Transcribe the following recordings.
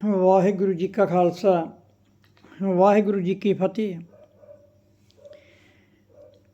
ਵਾਹਿਗੁਰੂ ਜੀ ਕਾ ਖਾਲਸਾ, ਵਾਹਿਗੁਰੂ ਜੀ ਕੀ ਫਤਿਹ।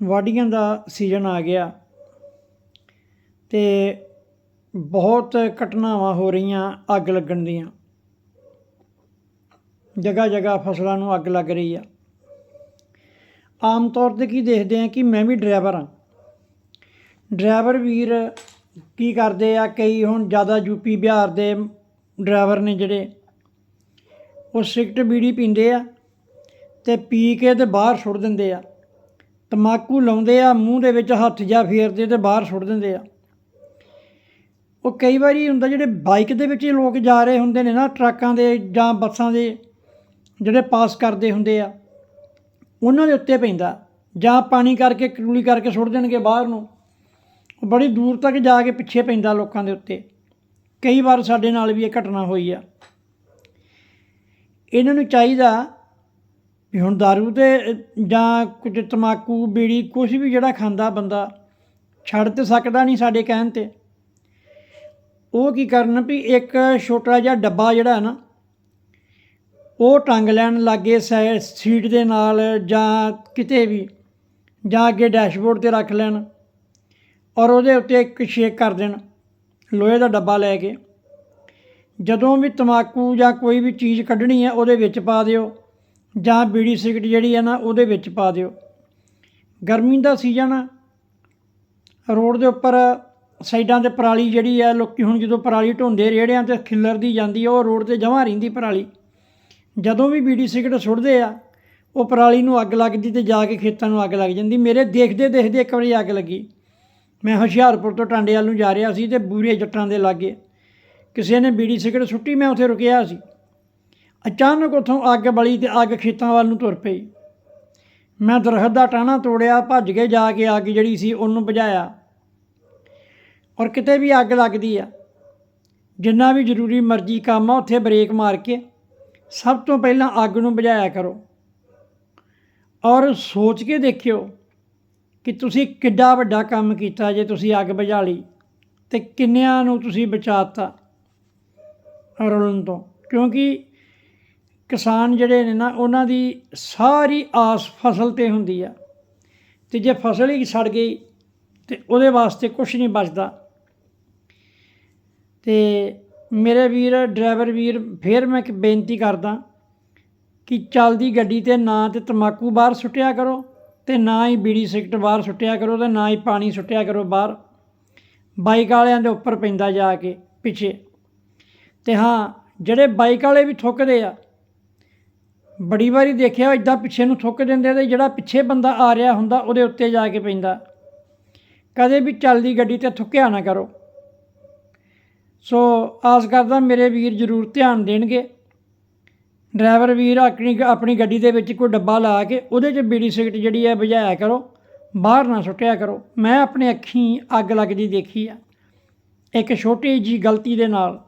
ਵਾਢੀਆਂ ਦਾ ਸੀਜ਼ਨ ਆ ਗਿਆ ਤੇ ਬਹੁਤ ਘਟਨਾਵਾਂ ਹੋ ਰਹੀਆਂ ਅੱਗ ਲੱਗਣ ਦੀਆਂ। ਜਗ੍ਹਾ ਜਗ੍ਹਾ ਫਸਲਾਂ ਨੂੰ ਅੱਗ ਲੱਗ ਰਹੀ ਆ। ਆਮ ਤੌਰ ਤੇ ਕੀ ਦੇਖਦੇ ਆ ਕਿ ਮੈਂ ਵੀ ਡਰਾਈਵਰ ਹਾਂ ਡਰਾਈਵਰ ਵੀਰ ਕੀ ਕਰਦੇ ਆ, ਕਈ ਹੁਣ ਜ਼ਿਆਦਾ ਯੂਪੀ ਬਿਹਾਰ ਦੇ ਡਰਾਈਵਰ ਨੇ ਜਿਹੜੇ ਉਹ ਸਿਗਰਟ ਬੀੜੀ ਪੀਂਦੇ ਆ ਤੇ ਪੀ ਕੇ ਤੇ ਬਾਹਰ ਸੁੱਟ ਦਿੰਦੇ ਆ। ਤਮਾਕੂ ਲਾਉਂਦੇ ਆ, ਮੂੰਹ ਦੇ ਵਿੱਚ ਹੱਥ ਜਾ ਫੇਰਦੇ ਤੇ ਬਾਹਰ ਸੁੱਟ ਦਿੰਦੇ ਆ। ਉਹ ਕਈ ਵਾਰੀ ਹੁੰਦਾ ਜਿਹੜੇ ਬਾਈਕ ਦੇ ਵਿੱਚ ਲੋਕ ਜਾ ਰਹੇ ਹੁੰਦੇ ਨੇ ਨਾ, ਟਰੱਕਾਂ ਦੇ ਜਾਂ ਬੱਸਾਂ ਦੇ ਜਿਹੜੇ ਪਾਸ ਕਰਦੇ ਹੁੰਦੇ ਆ, ਉਹਨਾਂ ਦੇ ਉੱਤੇ ਪੈਂਦਾ। ਜਾਂ ਪਾਣੀ ਕਰਕੇ ਕਰੂਲੀ ਕਰਕੇ ਸੁੱਟ ਦੇਣਗੇ ਬਾਹਰ ਨੂੰ। ਬੜੀ ਦੂਰ ਤੱਕ ਜਾ ਕੇ ਪਿੱਛੇ ਪੈਂਦਾ ਲੋਕਾਂ ਦੇ ਉੱਤੇ। ਕਈ ਵਾਰ ਸਾਡੇ ਨਾਲ ਵੀ ਇਹ ਘਟਨਾ ਹੋਈ ਆ। ਇਹਨਾਂ ਨੂੰ ਚਾਹੀਦਾ ਵੀ ਹੁਣ दारू ਤੇ, ਜਾਂ ਕੁਝ ਤਮਾਕੂ, ਬੀੜੀ ਕੁਝ ਵੀ ਜਿਹੜਾ ਖਾਂਦਾ ਬੰਦਾ, ਛੱਡ ਤੇ ਸਕਦਾ ਨਹੀਂ ਸਾਡੇ ਕਹਿਣ ਤੇ। ਉਹ ਕੀ ਕਰਨ ਵੀ ਇੱਕ ਛੋਟਾ ਜਿਹਾ ਡੱਬਾ ਜਿਹੜਾ ਹੈ ਨਾ, ਉਹ ਟੰਗ ਲੈਣ ਲੱਗੇ ਸੈ, ਸੀਟ ਦੇ ਨਾਲ ਜਾਂ ਕਿਤੇ ਵੀ, ਜਾਂ ਅੱਗੇ ਡੈਸ਼ਬੋਰਡ ਤੇ ਰੱਖ ਲੈਣ ਔਰ ਉਹਦੇ ਉੱਤੇ ਇੱਕ ਸ਼ੇਕ ਕਰ ਦੇਣ, ਲੋਹੇ ਦਾ ਡੱਬਾ ਲੈ ਕੇ। ਜਦੋਂ ਵੀ ਤਮਾਕੂ ਜਾਂ ਕੋਈ ਵੀ ਚੀਜ਼ ਕੱਢਣੀ ਹੈ, ਉਹਦੇ ਵਿੱਚ ਪਾ ਦਿਓ। ਜਾਂ ਬੀੜੀ ਸਿਗਰਟ ਜਿਹੜੀ ਹੈ ਨਾ, ਉਹਦੇ ਵਿੱਚ ਪਾ ਦਿਓ। ਗਰਮੀ ਦਾ ਸੀਜ਼ਨ ਆ। ਰੋਡ ਦੇ ਉੱਪਰ ਸਾਈਡਾਂ ਤੇ ਪਰਾਲੀ ਜਿਹੜੀ ਆ ਲੋਕੀ ਹੁਣ ਜਦੋਂ ਪਰਾਲੀ ਢੋਂਦੇ ਰੇੜਿਆਂ ਤੇ ਖਿੱਲਰਦੀ ਜਾਂਦੀ ਆ, ਉਹ ਰੋਡ ਤੇ ਜਮਾ ਰਹਿੰਦੀ ਪਰਾਲੀ। ਜਦੋਂ ਵੀ ਬੀੜੀ ਸਿਗਰਟ ਸੁੱਟਦੇ ਆ, ਉਹ ਪਰਾਲੀ ਨੂੰ ਅੱਗ ਲੱਗਦੀ ਤੇ ਜਾ ਕੇ ਖੇਤਾਂ ਨੂੰ ਅੱਗ ਲੱਗ ਜਾਂਦੀ। ਮੇਰੇ ਦੇਖਦੇ ਦੇਖਦੇ ਇੱਕ ਵਾਰੀ ਅੱਗ ਲੱਗੀ। ਮੈਂ ਹੁਸ਼ਿਆਰਪੁਰ ਤੋਂ ਟਾਂਡੇ ਵੱਲ ਨੂੰ ਜਾ ਰਿਹਾ ਸੀ ਤੇ ਬੂਰੇ ਜੱਟਾਂ ਦੇ ਲਾਗੇ। ਕਿਸੇ ਨੇ ਬੀੜੀ ਸਿਗਰਟ ਸੁੱਟੀ, ਮੈਂ ਉੱਥੇ ਰੁਕਿਆ ਸੀ। ਅਚਾਨਕ ਉੱਥੋਂ ਅੱਗ ਬਲੀ ਤੇ ਅੱਗ ਖੇਤਾਂ ਵੱਲ ਨੂੰ ਤੁਰ ਪਈ। ਮੈਂ ਦਰਖਤ ਦਾ ਟਾਣਾ ਤੋੜਿਆ, ਭੱਜ ਕੇ ਜਾ ਕੇ ਅੱਗ ਜਿਹੜੀ ਸੀ ਉਹਨੂੰ ਬੁਝਾਇਆ। ਔਰ ਕਿਤੇ ਵੀ ਅੱਗ ਲੱਗਦੀ ਆ, ਜਿੰਨਾ ਵੀ ਜ਼ਰੂਰੀ ਮਰਜ਼ੀ ਕੰਮ ਆ, ਉੱਥੇ ਬ੍ਰੇਕ ਮਾਰ ਕੇ ਸਭ ਤੋਂ ਪਹਿਲਾਂ ਅੱਗ ਨੂੰ ਬੁਝਾਇਆ ਕਰੋ। ਔਰ ਸੋਚ ਕੇ ਦੇਖਿਓ ਕਿ ਤੁਸੀਂ ਕਿੱਡਾ ਵੱਡਾ ਕੰਮ ਕੀਤਾ ਜੇ ਤੁਸੀਂ ਅੱਗ ਬੁਝਾ ਲਈ ਤੇ ਕਿੰਨਿਆਂ ਨੂੰ ਤੁਸੀਂ ਬਚਾਤਾ। ਰੁਲਣ ਤੋਂ, ਕਿਉਂਕਿ ਕਿਸਾਨ ਜਿਹੜੇ ਨੇ ਨਾ, ਉਹਨਾਂ ਦੀ ਸਾਰੀ ਆਸ ਫਸਲ ਤੇ ਹੁੰਦੀ ਆ। ਤੇ ਜੇ ਫਸਲ ਹੀ ਸੜ ਗਈ, ਤੇ ਉਹਦੇ ਵਾਸਤੇ ਕੁਝ ਨਹੀਂ ਬਚਦਾ। ਤੇ ਮੇਰੇ ਵੀਰ, ਡਰਾਈਵਰ ਵੀਰ, ਫੇਰ ਮੈਂ ਇੱਕ ਬੇਨਤੀ ਕਰਦਾ ਕਿ ਚੱਲਦੀ ਗੱਡੀ ਤੇ ਨਾ ਤੇ ਤਮਾਕੂ ਬਾਹਰ ਸੁੱਟਿਆ ਕਰੋ, ਤੇ ਨਾ ਹੀ ਬੀੜੀ ਸਿਗਰਟ ਬਾਹਰ ਸੁੱਟਿਆ ਕਰੋ, ਤੇ ਨਾ ਹੀ ਪਾਣੀ ਸੁੱਟਿਆ ਕਰੋ ਬਾਹਰ। ਬਾਈਕ ਵਾਲਿਆਂ ਦੇ ਉੱਪਰ ਪੈਂਦਾ ਜਾ ਕੇ, ਪਿੱਛੇ। ਤੇ ਹਾਂ, ਜਿਹੜੇ ਬਾਈਕ ਵਾਲੇ ਵੀ ਥੁੱਕਦੇ ਆ। ਬੜੀ ਵਾਰੀ ਦੇਖਿਆ ਇਦਾਂ ਪਿੱਛੇ ਨੂੰ ਥੁੱਕ ਦਿੰਦੇ ਤੇ ਜਿਹੜਾ ਪਿੱਛੇ ਬੰਦਾ ਆ ਰਿਹਾ ਹੁੰਦਾ, ਉਹਦੇ ਉੱਤੇ ਜਾ ਕੇ ਪੈਂਦਾ। ਕਦੇ ਵੀ ਚੱਲਦੀ ਗੱਡੀ ਤੇ ਥੁੱਕਿਆ ਨਾ ਕਰੋ। ਸੋ ਆਸ ਕਰਦਾ ਮੇਰੇ ਵੀਰ ਜ਼ਰੂਰ ਧਿਆਨ ਦੇਣਗੇ। ਡਰਾਈਵਰ ਵੀਰ ਆਪਣੀ ਆਪਣੀ ਗੱਡੀ ਦੇ ਵਿੱਚ ਕੋਈ ਡੱਬਾ ਲਾ ਕੇ ਉਹਦੇ 'ਚ ਬੀੜੀ ਸਿਗਰਟ ਜਿਹੜੀ ਹੈ ਬੁਝਾਇਆ ਕਰੋ। ਬਾਹਰ ਨਾ ਸੁੱਟਿਆ ਕਰੋ। ਮੈਂ ਆਪਣੇ ਅੱਖੀਂ ਅੱਗ ਲੱਗਦੀ ਦੇਖੀ ਆ। ਇੱਕ ਛੋਟੀ ਜੀ ਗਲਤੀ ਦੇ ਨਾਲ